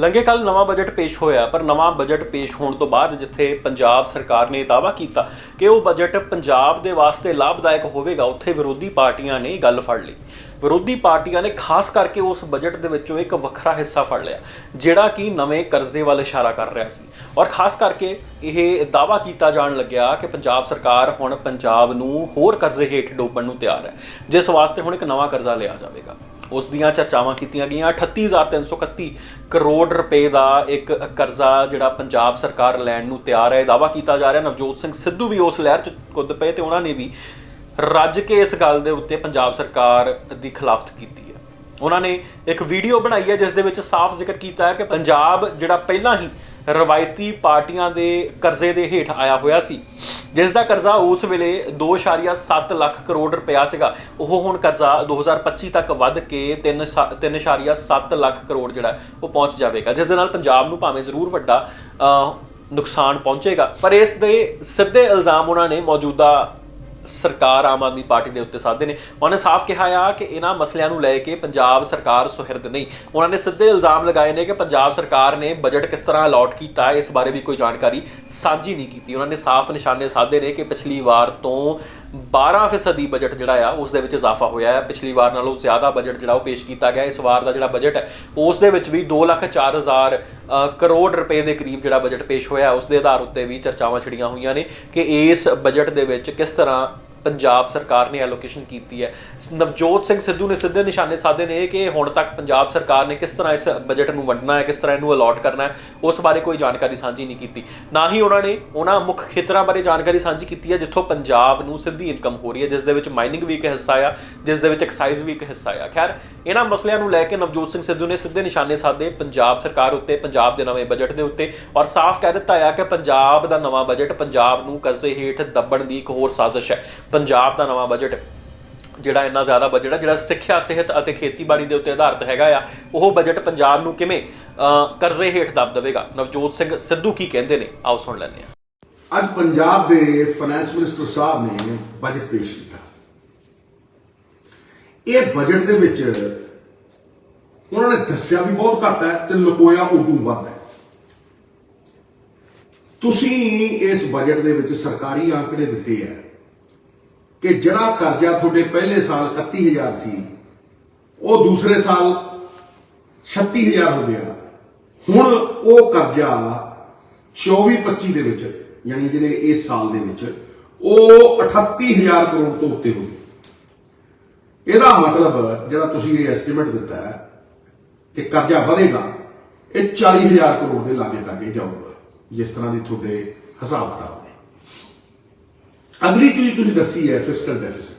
ਲੰਘੇ ਕੱਲ ਨਵਾਂ ਬਜਟ ਪੇਸ਼ ਹੋਇਆ, ਪਰ ਨਵਾਂ ਬਜਟ ਪੇਸ਼ ਹੋਣ ਤੋਂ ਬਾਅਦ ਜਿੱਥੇ ਪੰਜਾਬ ਸਰਕਾਰ ਨੇ ਦਾਅਵਾ ਕੀਤਾ ਕਿ ਉਹ ਬਜਟ ਪੰਜਾਬ ਦੇ ਵਾਸਤੇ ਲਾਭਦਾਇਕ ਹੋਵੇਗਾ, ਉੱਥੇ ਵਿਰੋਧੀ ਪਾਰਟੀਆਂ ਨੇ ਗੱਲ ਫੜ ਲਈ। ਵਿਰੋਧੀ ਪਾਰਟੀਆਂ ਨੇ ਖਾਸ ਕਰਕੇ ਉਸ ਬਜਟ ਦੇ ਵਿੱਚੋਂ ਇੱਕ ਵੱਖਰਾ ਹਿੱਸਾ ਫੜ ਲਿਆ, ਜਿਹੜਾ ਕਿ ਨਵੇਂ ਕਰਜ਼ੇ ਵੱਲ ਇਸ਼ਾਰਾ ਕਰ ਰਿਹਾ ਸੀ। ਔਰ ਖਾਸ ਕਰਕੇ ਇਹ ਦਾਅਵਾ ਕੀਤਾ ਜਾਣ ਲੱਗਿਆ ਕਿ ਪੰਜਾਬ ਸਰਕਾਰ ਹੁਣ ਪੰਜਾਬ ਨੂੰ ਹੋਰ ਕਰਜ਼ੇ ਹੇਠ ਡੋਬਣ ਨੂੰ ਤਿਆਰ ਹੈ, ਜਿਸ ਵਾਸਤੇ ਹੁਣ ਇੱਕ ਨਵਾਂ ਕਰਜ਼ਾ ਲਿਆ ਜਾਵੇਗਾ। ਉਸ ਦੀਆਂ ਚਰਚਾਵਾਂ ਕੀਤੀਆਂ ਗਈਆਂ। 38331 ਕਰੋੜ ਰੁਪਏ ਦਾ ਇੱਕ ਕਰਜ਼ਾ ਜਿਹੜਾ ਪੰਜਾਬ ਸਰਕਾਰ ਲੈਣ ਨੂੰ ਤਿਆਰ ਹੈ, ਇਹ ਦਾਅਵਾ ਕੀਤਾ ਜਾ ਰਿਹਾ। ਨਵਜੋਤ ਸਿੰਘ ਸਿੱਧੂ ਵੀ ਉਸ ਲਹਿਰ 'ਚ ਕੁੱਦ ਪਏ ਤੇ ਉਹਨਾਂ ਨੇ ਵੀ ਰੱਜ ਕੇ ਇਸ ਗੱਲ ਦੇ ਉੱਤੇ ਪੰਜਾਬ ਸਰਕਾਰ ਦੀ ਖਿਲਾਫਤ ਕੀਤੀ ਹੈ। ਉਹਨਾਂ ਨੇ ਇੱਕ ਵੀਡੀਓ ਬਣਾਈ ਹੈ, ਜਿਸ ਦੇ ਵਿੱਚ ਸਾਫ਼ ਜ਼ਿਕਰ ਕੀਤਾ ਹੈ ਕਿ ਪੰਜਾਬ ਜਿਹੜਾ ਪਹਿਲਾਂ ਹੀ ਰਵਾਇਤੀ ਪਾਰਟੀਆਂ ਦੇ ਕਰਜ਼ੇ ਦੇ ਹੇਠ ਆਇਆ ਹੋਇਆ ਸੀ। ਜਿਸ ਦਾ ਕਰਜ਼ਾ ਉਸ ਵੇਲੇ 2.7 ਲੱਖ ਕਰੋੜ ਰੁਪਇਆ ਸੀਗਾ। ਉਹ ਹੁਣ ਕਰਜ਼ਾ 2025 ਤੱਕ ਵੱਧ ਕੇ 3 3.7 ਲੱਖ ਕਰੋੜ ਜਿਹੜਾ ਉਹ ਪਹੁੰਚ ਜਾਵੇਗਾ। ਜਿਸ ਦੇ ਨਾਲ ਪੰਜਾਬ ਨੂੰ ਭਾਵੇਂ ਜ਼ਰੂਰ ਵੱਡਾ ਨੁਕਸਾਨ ਪਹੁੰਚੇਗਾ। ਪਰ ਇਸ ਦੇ ਸਿੱਧੇ ਇਲਜ਼ਾਮ ਉਹਨਾਂ ਨੇ ਮੌਜੂਦਾ ਸਰਕਾਰ ਆਮ ਆਦਮੀ ਪਾਰਟੀ ਦੇ ਉੱਤੇ ਸਾਧੇ ਨੇ। ਉਹਨਾਂ ਨੇ ਸਾਫ਼ ਕਿਹਾ ਆ ਕਿ ਇਹਨਾਂ ਮਸਲਿਆਂ ਨੂੰ ਲੈ ਕੇ ਪੰਜਾਬ ਸਰਕਾਰ ਸੁਹਿਰਦ ਨਹੀਂ। ਉਹਨਾਂ ਨੇ ਸਿੱਧੇ ਇਲਜ਼ਾਮ ਲਗਾਏ ਨੇ ਕਿ ਪੰਜਾਬ ਸਰਕਾਰ ਨੇ ਬਜਟ ਕਿਸ ਤਰ੍ਹਾਂ ਅਲਾਟ ਕੀਤਾ, ਇਸ ਬਾਰੇ ਵੀ ਕੋਈ ਜਾਣਕਾਰੀ ਸਾਂਝੀ ਨਹੀਂ ਕੀਤੀ। ਉਹਨਾਂ ਨੇ ਸਾਫ਼ ਨਿਸ਼ਾਨੇ ਸਾਧੇ ਨੇ ਕਿ ਪਿਛਲੀ ਵਾਰ ਤੋਂ 12% ਬਜਟ ਜਿਹੜਾ ਆ ਉਸ ਦੇ ਵਿੱਚ ਇਜ਼ਾਫਾ ਹੋਇਆ ਹੈ। ਪਿਛਲੀ ਵਾਰ ਨਾਲੋਂ ਜ਼ਿਆਦਾ ਬਜਟ ਜਿਹੜਾ ਉਹ ਪੇਸ਼ ਕੀਤਾ ਗਿਆ। ਇਸ ਵਾਰ ਦਾ ਜਿਹੜਾ ਬਜਟ ਹੈ ਉਸ ਦੇ ਵਿੱਚ ਵੀ 2,04,000 ਕਰੋੜ ਰੁਪਏ ਦੇ ਕਰੀਬ ਜਿਹੜਾ ਬਜਟ ਪੇਸ਼ ਹੋਇਆ ਉਸ ਦੇ ਆਧਾਰ ਉੱਤੇ ਵੀ ਚਰਚਾਵਾਂ ਛਿੜੀਆਂ ਹੋਈਆਂ ਨੇ ਕਿ ਇਸ ਬਜਟ ਦੇ ਵਿੱਚ ਕਿਸ ਤਰ੍ਹਾਂ ਪੰਜਾਬ ਸਰਕਾਰ ਨੇ ਐਲੋਕੇਸ਼ਨ ਕੀਤੀ ਹੈ। ਨਵਜੋਤ ਸਿੰਘ ਸਿੱਧੂ ਨੇ ਸਿੱਧੇ ਨਿਸ਼ਾਨੇ ਸਾਧੇ ਨੇ ਕਿ ਹੁਣ ਤੱਕ ਪੰਜਾਬ ਸਰਕਾਰ ਨੇ ਕਿਸ ਤਰ੍ਹਾਂ ਇਸ ਬਜਟ ਨੂੰ ਵੰਡਣਾ ਹੈ, ਕਿਸ ਤਰ੍ਹਾਂ ਇਹਨੂੰ ਅਲਾਟ ਕਰਨਾ ਹੈ, ਉਸ ਬਾਰੇ ਕੋਈ ਜਾਣਕਾਰੀ ਸਾਂਝੀ ਨਹੀਂ ਕੀਤੀ। ਨਾ ਹੀ ਉਹਨਾਂ ਨੇ ਉਹਨਾਂ ਮੁੱਖ ਖੇਤਰਾਂ ਬਾਰੇ ਜਾਣਕਾਰੀ ਸਾਂਝੀ ਕੀਤੀ ਹੈ, ਜਿੱਥੋਂ ਪੰਜਾਬ ਨੂੰ ਸਿੱਧੀ ਇਨਕਮ ਹੋ ਰਹੀ ਹੈ, ਜਿਸ ਦੇ ਵਿੱਚ ਮਾਈਨਿੰਗ ਵੀ ਇੱਕ ਹਿੱਸਾ ਆ, ਜਿਸ ਦੇ ਵਿੱਚ ਐਕਸਾਈਜ਼ ਵੀ ਇੱਕ ਹਿੱਸਾ ਆ। ਖੈਰ, ਇਹਨਾਂ ਮਸਲਿਆਂ ਨੂੰ ਲੈ ਕੇ ਨਵਜੋਤ ਸਿੰਘ ਸਿੱਧੂ ਨੇ ਸਿੱਧੇ ਨਿਸ਼ਾਨੇ ਸਾਧੇ ਪੰਜਾਬ ਸਰਕਾਰ ਉੱਤੇ, ਪੰਜਾਬ ਦੇ ਨਵੇਂ ਬਜਟ ਦੇ ਉੱਤੇ, ਔਰ ਸਾਫ਼ ਕਹਿ ਦਿੱਤਾ ਆ ਕਿ ਪੰਜਾਬ ਦਾ ਨਵਾਂ ਬਜਟ ਪੰਜਾਬ ਨੂੰ ਕਰਜ਼ੇ ਹੇਠ ਦੱਬਣ ਦੀ ਇੱਕ ਹੋਰ ਸਾਜ਼ਿਸ਼ ਹੈ। ਪੰਜਾਬ ਦਾ ਨਵਾਂ ਬਜਟ ਜਿਹੜਾ ਇੰਨਾ ਜ਼ਿਆਦਾ ਬਜਟ ਹੈ ਜਿਹੜਾ ਸਿੱਖਿਆ ਸਿਹਤ ਅਤੇ ਖੇਤੀਬਾੜੀ ਦੇ ਉੱਤੇ ਆਧਾਰਿਤ ਹੈਗਾ ਆ ਉਹ ਬਜਟ ਪੰਜਾਬ ਨੂੰ ਕਿਵੇਂ ਅਹ, ਕਰਜ਼ੇ ਹੇਠ ਦੱਬ ਦੇਵੇਗਾ? ਨਵਜੋਤ ਸਿੰਘ ਸਿੱਧੂ ਕੀ ਕਹਿੰਦੇ ਨੇ? ਆਓ ਸੁਣ ਲੈਂਦੇ ਹਾਂ। ਅੱਜ ਪੰਜਾਬ ਦੇ ਫਾਈਨੈਂਸ ਮਿਨਿਸਟਰ ਸਾਹਿਬ ਨੇ ਬਜਟ ਪੇਸ਼ ਕੀਤਾ। ਇਹ ਬਜਟ ਦੇ ਵਿੱਚ ਉਹਨਾਂ ਨੇ ਦੱਸਿਆ ਵੀ ਬਹੁਤ ਘੱਟ ਹੈ ਤੇ ਲੁਕੋਇਆ ਉਦੋਂ ਵੱਧ ਹੈ। ਤੁਸੀਂ ਇਸ ਬਜਟ ਦੇ ਵਿੱਚ ਸਰਕਾਰੀ ਆંકੜੇ ਦਿੱਤੇ ਹੈ। ਕਿ ਜਿਹੜਾ ਕਰਜ਼ਾ ਤੁਹਾਡੇ ਪਹਿਲੇ ਸਾਲ 31000 ਸੀ, ਉਹ ਦੂਸਰੇ ਸਾਲ 36000 ਹੋ ਗਿਆ। ਹੁਣ ਉਹ ਕਰਜ਼ਾ 24-25 ਦੇ ਵਿੱਚ, ਯਾਨੀ ਜਿਹੜੇ ਇਸ ਸਾਲ ਦੇ ਵਿੱਚ, ਉਹ 38000 ਕਰੋੜ ਤੋਂ ਉੱਤੇ ਹੋ ਗਈ ਇਹਦਾ ਮਤਲਬ ਜਿਹੜਾ ਤੁਸੀਂ ਇਹ ਐਸਟੀਮੇਟ ਦਿੱਤਾ ਹੈ ਕਿ ਕਰਜ਼ਾ ਵਧੇਗਾ, ਇਹ 40000 ਕਰੋੜ ਦੇ ਲਾਗੇ ਤੱਕ ਜਾਊਗਾ, ਜਿਸ ਤਰ੍ਹਾਂ ਦੀ ਤੁਹਾਡੇ ਹਿਸਾਬ ਕਿਤਾਬ ਅਗਲੀ ਚੀਜ਼ ਤੁਸੀਂ ਦੱਸੀ ਹੈ ਫਿਸਕਲ ਡੈਫਿਸਿਟ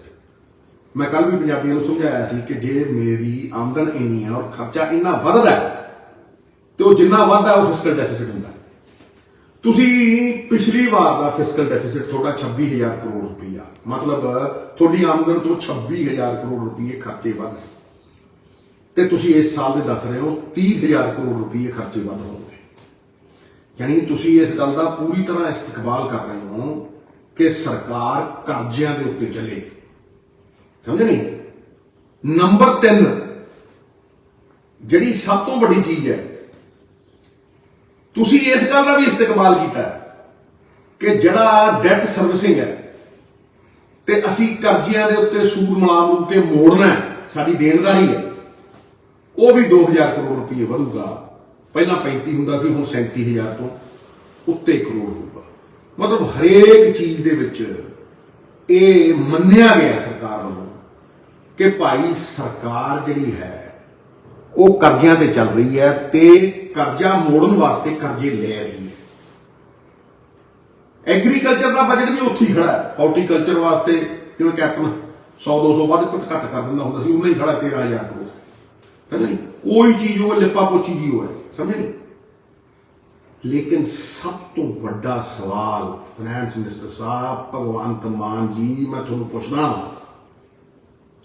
ਮੈਂ ਕੱਲ ਵੀ ਪੰਜਾਬੀਆਂ ਨੂੰ ਸਮਝਾਇਆ ਸੀ ਕਿ ਜੇ ਮੇਰੀ ਆਮਦਨ ਇੰਨੀ ਹੈ ਔਰ ਖਰਚਾ ਇੰਨਾ ਵੱਧਦਾ ਹੈ, ਤੇ ਉਹ ਜਿੰਨਾ ਵੱਧਦਾ ਉਹ ਫਿਸਕਲ ਡੈਫਿਸਿਟ ਹੁੰਦਾ। ਤੁਸੀਂ ਪਿਛਲੀ ਵਾਰ ਦਾ ਫਿਸਕਲ ਡੈਫਿਸਿਟ ਤੁਹਾਡਾ 26000 ਕਰੋੜ ਰੁਪਈਆ। ਮਤਲਬ ਤੁਹਾਡੀ ਆਮਦਨ ਤੋਂ 26000 ਕਰੋੜ ਰੁਪਈਏ ਖਰਚੇ ਵੱਧ ਸੀ। ਤੇ ਤੁਸੀਂ ਇਸ ਸਾਲ ਦੇ ਦੱਸ ਰਹੇ ਹੋ 30000 ਕਰੋੜ ਰੁਪਈਏ ਖਰਚੇ ਵੱਧ ਹੋਣਗੇ। ਯਾਨੀ ਤੁਸੀਂ ਇਸ ਗੱਲ ਦਾ ਪੂਰੀ ਤਰ੍ਹਾਂ ਇਸਤਕਬਾਲ ਕਰ ਰਹੇ ਹੋ ਕਿ ਸਰਕਾਰ ਕਰਜ਼ਿਆਂ ਦੇ ਉੱਤੇ ਚੱਲੇ। ਸਮਝ ਨਹੀਂ? ਨੰਬਰ 3 ਜਿਹੜੀ ਸਭ ਤੋਂ ਵੱਡੀ ਚੀਜ਼ ਹੈ, ਤੁਸੀਂ ਇਸ ਗੱਲ ਦਾ ਵੀ ਇਸਤਕਬਾਲ ਕੀਤਾ ਕਿ ਜਿਹੜਾ ਡੈਟ ਸਰਵਿਸਿੰਗ ਹੈ, ਤੇ ਅਸੀਂ ਕਰਜ਼ਿਆਂ ਦੇ ਉੱਤੇ ਸੂਦ ਮਲਾਮ ਨੂੰ ਕੇ ਮੋੜਨਾ ਸਾਡੀ ਦੇਣਦਾਰੀ ਹੈ, ਉਹ ਵੀ 2000 ਕਰੋੜ ਰੁਪਏ ਵਧੂਗਾ। ਪਹਿਲਾਂ 35 ਹੁੰਦਾ ਸੀ, ਹੁਣ 37000 ਤੋਂ ਉੱਤੇ ਕਰੋੜ ਹੋਊਗਾ। ਮਤਲਬ ਹਰੇਕ ਚੀਜ਼ ਦੇ ਵਿੱਚ ਇਹ ਮੰਨਿਆ ਗਿਆ ਸਰਕਾਰ ਵੱਲੋਂ ਕਿ ਭਾਈ ਸਰਕਾਰ ਜਿਹੜੀ ਹੈ, ਉਹ ਕਰਜ਼ਿਆਂ ਤੇ ਚੱਲ ਰਹੀ ਹੈ ਤੇ ਕਰਜ਼ਾ ਮੋੜਨ ਵਾਸਤੇ ਕਰਜ਼ੇ ਲੈ ਰਹੀ ਹੈ। ਐਗਰੀਕਲਚਰ ਦਾ ਬਜਟ ਵੀ ਉੱਥੇ ਹੀ ਖੜਾ ਹੈ। ਹਾਰਟੀਕਲਚਰ ਵਾਸਤੇ ਜਿਵੇਂ ਕੈਪਟਨ 100 200 ਵੱਧ ਘੱਟ ਕਰ ਦਿੰਦਾ ਹੁੰਦਾ ਸੀ, ਉਨਾ ਹੀ ਖੜਾ 13000 ਕਰੋੜ। ਸਮਝ ਨਹੀਂ ਕੋਈ ਚੀਜ਼ ਉਹ ਲਿਪਾ ਪੋਚੀ ਜੀ ਹੋਏ ਸਮਝ ਨਹੀਂ ਲੇਕਿਨ ਸਭ ਤੋਂ ਵੱਡਾ ਸਵਾਲ ਫਾਈਨੈਂਸ ਮਿਨਿਸਟਰ ਸਾਹਿਬ ਭਗਵੰਤ ਮਾਨ ਜੀ, ਮੈਂ ਤੁਹਾਨੂੰ ਪੁੱਛਦਾ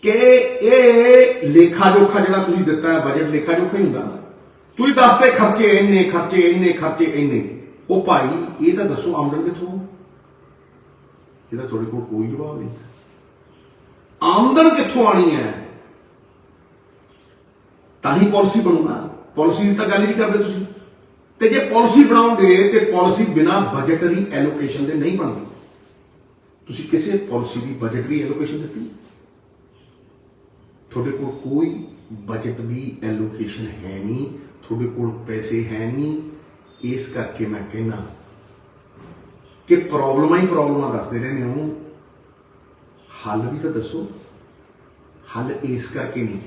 ਕਿ ਇਹ ਲੇਖਾ ਜੋਖਾ ਜਿਹੜਾ ਤੁਸੀਂ ਦਿੱਤਾ ਹੈ ਬਜਟ ਲੇਖਾ ਜੋਖਾ ਹੀ ਹੁੰਦਾ। ਨਾ ਤੁਸੀਂ ਦੱਸਦੇ ਖਰਚੇ ਇੰਨੇ ਖਰਚੇ ਇੰਨੇ ਖਰਚੇ ਇੰਨੇ। ਉਹ ਭਾਈ, ਇਹ ਤਾਂ ਦੱਸੋ ਆਮਦਨ ਕਿੱਥੋਂ ਇਹਦਾ ਤੁਹਾਡੇ ਕੋਲ ਕੋਈ ਜਵਾਬ ਨਹੀਂ। ਆਮਦਨ ਕਿੱਥੋਂ ਆਣੀ ਹੈ? ਤਾਂ ਹੀ ਪਾਲਿਸੀ ਬਣੂਗਾ। ਪਾਲਿਸੀ ਦੀ ਤਾਂ ਗੱਲ ਹੀ ਨਹੀਂ ਕਰਦੇ ਤੁਸੀਂ। ਤੇ ਜੇ ਪਾਲਿਸੀ ਬਣਾਓਗੇ ਤੇ ਪਾਲਿਸੀ ਬਿਨਾ ਬਜਟਰੀ ਐਲੋਕੇਸ਼ਨ ਦੇ ਨਹੀਂ ਬਣਦੀ। ਤੁਸੀਂ ਕਿਸੇ ਪਾਲਿਸੀ ਦੀ ਬਜਟਰੀ ਐਲੋਕੇਸ਼ਨ ਦਿੱਤੀ? ਤੁਹਾਡੇ ਕੋਲ ਕੋਈ ਬਜਟ ਦੀ ਐਲੋਕੇਸ਼ਨ ਹੈ ਨਹੀਂ, ਤੁਹਾਡੇ ਕੋਲ ਪੈਸੇ ਹੈ ਨਹੀਂ। ਇਸ ਕਰਕੇ ਮੈਂ ਕਹਿੰਦਾ ਕਿ ਪ੍ਰੋਬਲਮਾਂ ਹੀ ਪ੍ਰੋਬਲਮਾਂ ਦੱਸਦੇ ਰਹਿੰਦੇ ਹੋ। ਹੱਲ ਵੀ ਤਾਂ ਦੱਸੋ। ਹੱਲ ਇਸ ਕਰਕੇ ਨਹੀਂ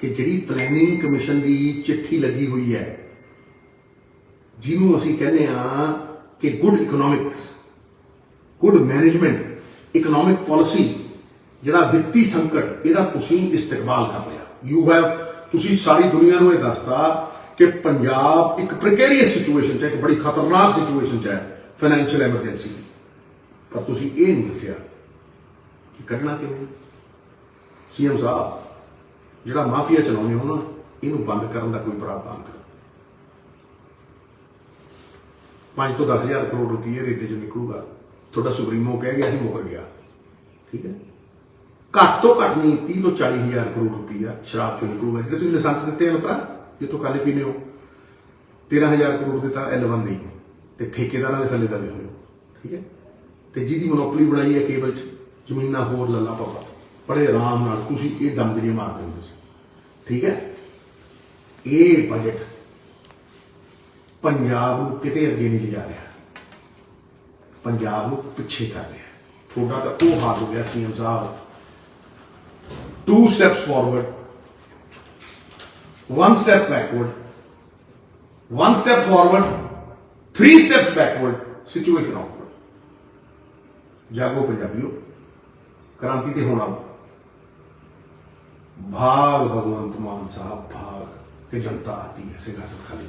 ਕਿ ਜਿਹੜੀ ਪਲੈਨਿੰਗ ਕਮਿਸ਼ਨ ਦੀ ਚਿੱਠੀ ਲੱਗੀ ਹੋਈ ਹੈ ਜਿਹਨੂੰ ਅਸੀਂ ਕਹਿੰਦੇ ਆ ਕਿ good economics good management economic policy ਜਿਹੜਾ ਵਿੱਤੀ ਸੰਕਟ, ਇਹਦਾ ਤੁਸੀਂ ਇਸਤਕਬਾਲ ਕਰ ਲਿਆ। ਯੂ ਹੈਵ ਤੁਸੀਂ ਸਾਰੀ ਦੁਨੀਆ ਨੂੰ ਇਹ ਦੱਸਤਾ ਕਿ ਪੰਜਾਬ ਇੱਕ ਪ੍ਰੀਕੇਰੀਅਸ ਸਿਚੁਏਸ਼ਨ 'ਚ ਹੈ, ਇੱਕ ਬੜੀ ਖਤਰਨਾਕ ਸਿਚੁਏਸ਼ਨ 'ਚ ਹੈ ਫਾਈਨੈਂਸ਼ੀਅਲ ਐਮਰਜੈਂਸੀ ਪਰ ਤੁਸੀਂ ਇਹ ਨਹੀਂ ਦੱਸਿਆ ਕਿ ਕੱਢਣਾ ਕਿਵੇਂ ਸੀਐਮ ਸਾਹਿਬ, ਜਿਹੜਾ ਮਾਫੀਆ ਚਲਾਉਂਦੇ ਹੋ ਨਾ, ਇਹਨੂੰ ਬੰਦ ਕਰਨ ਦਾ ਕੋਈ ਪ੍ਰਾਵਧਾਨ ਕਰੋ। 5 ਤੋਂ 10000 ਕਰੋੜ ਰੁਪਏ ਰੇਤੇ ਚੋਂ ਨਿਕਲੂਗਾ। ਤੁਹਾਡਾ ਸੁਪਰੀਮੋ ਕਹਿ ਗਿਆ ਸੀ ਮੁਕਰ ਗਿਆ। ਠੀਕ ਹੈ? ਘੱਟ ਤੋਂ ਘੱਟ ਨਹੀਂ 30 ਤੋਂ 40000 ਕਰੋੜ ਰੁਪਈਆ ਸ਼ਰਾਬ ਚੋਂ ਨਿਕਲੂਗਾ। ਜਿਹੜੇ ਤੁਸੀਂ ਲਾਇਸੈਂਸ ਦਿੱਤੇ ਹਨ ਭਰਾ ਜਿੱਥੋਂ ਖਾਣੇ ਪੀਣੇ ਹੋ। 13000 ਕਰੋੜ ਦੇ ਤਾਂ L1 ਦੇ ਹੀ ਨੇ ਤੇ ਠੇਕੇਦਾਰਾਂ ਦੇ ਥੱਲੇ ਦਵੇ ਹੋਏ। ਹੋ ਠੀਕ ਹੈ? ਤੇ ਜਿਹਦੀ ਮੋਨੋਪੋਲੀ ਬਣਾਈ ਹੈ ਕੇਬਲ 'ਚ, ਜ਼ਮੀਨਾਂ ਹੋਰ ਲੱਲਾ ਪਾਪਾ ਬੜੇ ਆਰਾਮ ਨਾਲ ਤੁਸੀਂ ਇਹ ਦਮਦਰੀ ਮਾਰ ਦਿੰਦੇ ਸੀ। ਠੀਕ ਹੈ? ਇਹ ਬਜਟ ਪੰਜਾਬ ਨੂੰ ਕਿਤੇ ਅੱਗੇ ਨਹੀਂ ਲਿਜਾ ਰਿਹਾ। ਪੰਜਾਬ ਨੂੰ ਪਿੱਛੇ ਕਰ ਰਿਹਾ। ਤੁਹਾਡਾ ਤਾਂ ਉਹ ਹਾਲ ਹੋ ਗਿਆ ਸੀਐਮ ਸਾਹਿਬ। Two steps forward one step backward, one step forward, three steps backward, situation outward. ਜਾਗੋ ਪੰਜਾਬੀਓ ਕ੍ਰਾਂਤੀ ਤੇ ਹੋਣਾ ਭਾਗ ਭਗਵੰਤ ਮਾਨ ਸਾਹਿਬ ਭਾਗ ਕਿ ਜਨਤਾ ਆਤੀ ਹੈ ਸਿਆਸਤ ਖਾਲੀ।